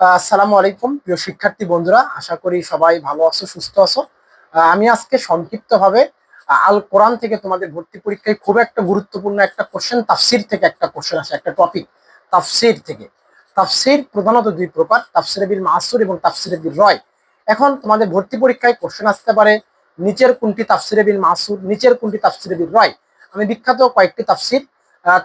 আসসালামু আলাইকুম, প্রিয় শিক্ষার্থী বন্ধুরা। আশা করি সবাই ভালো আছো, সুস্থ আছো। আমি আজকে সংক্ষিপ্তভাবে আল কোরআন থেকে তোমাদের ভর্তি পরীক্ষায় খুব একটা গুরুত্বপূর্ণ একটা কোশ্চেন তাফসির থেকে একটা কোশ্চেন আসে, একটা টপিক তাফসির থেকে। তাফসির প্রধানত দুই প্রকার, তাফসিরে বিল মাসুর এবং তাফসিরে বিল রয়। এখন তোমাদের ভর্তি পরীক্ষায় কোশ্চেন আসতে পারে, নিচের কোনটি তাফসিরে বিল মাসুর, নিচের কোনটি তাফসিরে বিল রয়। আমি বিখ্যাত কয়েকটি তাফসির।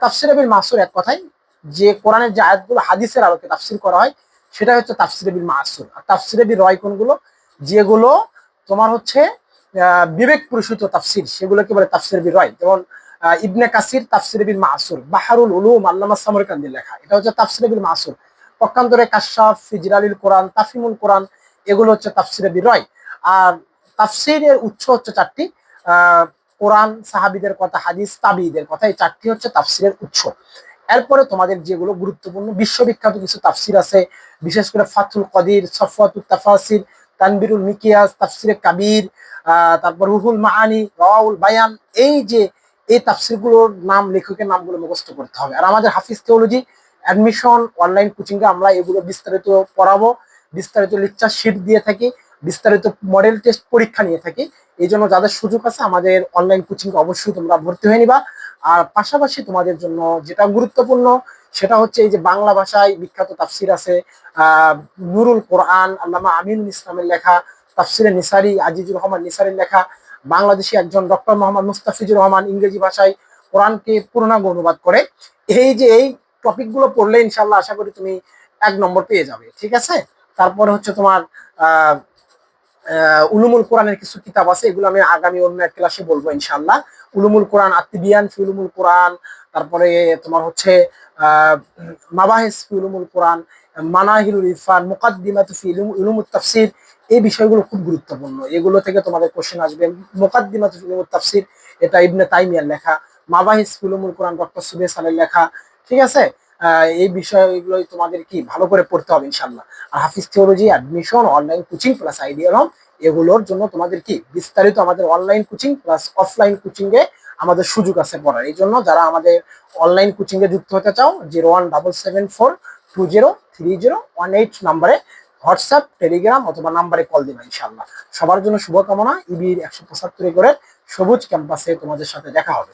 তাফসিরে বিল মাসুর এক কথায়, যে কোরআনের যে আয়াতগুলো, হাদিসের আলোকে তাফসির করা হয় সেটা হচ্ছে তাফসিরে বিল মাসুর। আর তাফসিরে বিল রয় কোনগুলো? যেগুলো তোমার হচ্ছে বিবেক পুরুষিত তাফসির, সেগুলোকে বলে তাফসিরে বিল রয়। যেমন ইবনে কাসির তাফসিরে বিল মাসুর। বাহারুল উলুম আল্লামা সামরকান্দির লেখা। এটা হচ্ছে তাফসিরে বিল মাসুর। পক্ষান্তরে কাশাফ ফিজরালিল কোরআন, তাফিমুল কোরআন, এগুলো হচ্ছে তাফসিরে বিল রয়। আর তাফসিরের উৎস হচ্ছে চারটি। কোরআন সাহাবিদের কথা, হাদিস তাবিদের কথা, এই চারটি হচ্ছে তাফসিরের উৎস। এরপরে তোমাদের যেগুলো গুরুত্বপূর্ণ বিশ্ববিখ্যাত কিছু তাফসির আছে, বিশেষ করে ফাতুল কদির সফওয়াতুল তাফাসির তানবিরুল মিকিয়াস, তাফসিরে কাবির তারপর রুহুল মাহানি রওয়াউল বায়ান, এই যে এই তাফসিরগুলোর নাম, লেখকের নামগুলো মুখস্থ করতে হবে। আর আমাদের হাফিজ থিওলজি অ্যাডমিশন অনলাইন কোচিংয়ে আমরা এগুলো বিস্তারিত পড়াবো, বিস্তারিত লেকচার শিট দিয়ে থাকি, বিস্তারিত মডেল টেস্ট পরীক্ষা নিয়ে থাকি। এই জন্য যাদের সুযোগ আছে, আমাদের অনলাইন কোচিং অবশ্যই তোমরা ভর্তি হয়ে নিবা। আর পাশাপাশি তোমাদের জন্য যেটা গুরুত্বপূর্ণ সেটা হচ্ছে এই যে বাংলা ভাষায় বিখ্যাত তাফসির আছে নুরুল কোরআন আল্লামা আমিনুল ইসলামের লেখা তাফসিরে নিসারি আজিজুর রহমান নিসারির লেখা বাংলাদেশি একজন ডক্টর মোহাম্মদ মুস্তাফিজুর রহমান ইংরেজি ভাষায় কোরআনকে পূর্ণাঙ্গ অনুবাদ করে। এই যে এই টপিকগুলো পড়লে ইনশাল্লাহ আশা করি তুমি এক নম্বর পেয়ে যাবে ঠিক আছে? তারপরে হচ্ছে তোমার আহ, উলুমুল কোরআনের কিছু কিতাব আছে, এগুলো আমি আগামী অন্য এক ক্লাসে বলব ইনশাল্লাহ উলুমুল কোরআন আত্মিবিয়ান ফি উলুমুল কোরআন, তারপরে তোমার হচ্ছে মাবাহিস ফি উলুমুল কোরআন, মানাহিলুল ইরফান, মুকাদ্দিমাত ফি উলুম- উলুমুত তাফসির, এই বিষয়গুলো খুব গুরুত্বপূর্ণ। এগুলো থেকে তোমাদের কোশ্চেন আসবে, মুকাদ্দিমাত ফি উলুমুত তাফসির, এটা ইবনে তাইমিয়ার লেখা, মাবাহিস ফি উলুমুল কোরআন ডক্টর সুবে সালের লেখা, ঠিক আছে? এই বিষয়গুলোই তোমাদের কি ভালো করে পড়তে হবে ইনশাল্লাহ আর হাফিজ theology admission online coaching plus ideal এগুলোর জন্য তোমাদের কি বিস্তারিত আমাদের online coaching plus offline coaching এ আমাদের সুযোগ আছে পড়ার এই জন্য যারা আমাদের অনলাইন কোচিং এ যুক্ত হতে চাও, zero one double seven four two zero three zero one eight নাম্বারে হোয়াটসঅ্যাপ, টেলিগ্রাম অথবা নাম্বারে কল দিবে ইনশাল্লাহ সবার জন্য শুভকামনা। ইবির একশো পঁচাত্তর করে সবুজ ক্যাম্পাসে তোমাদের সাথে দেখা হবে।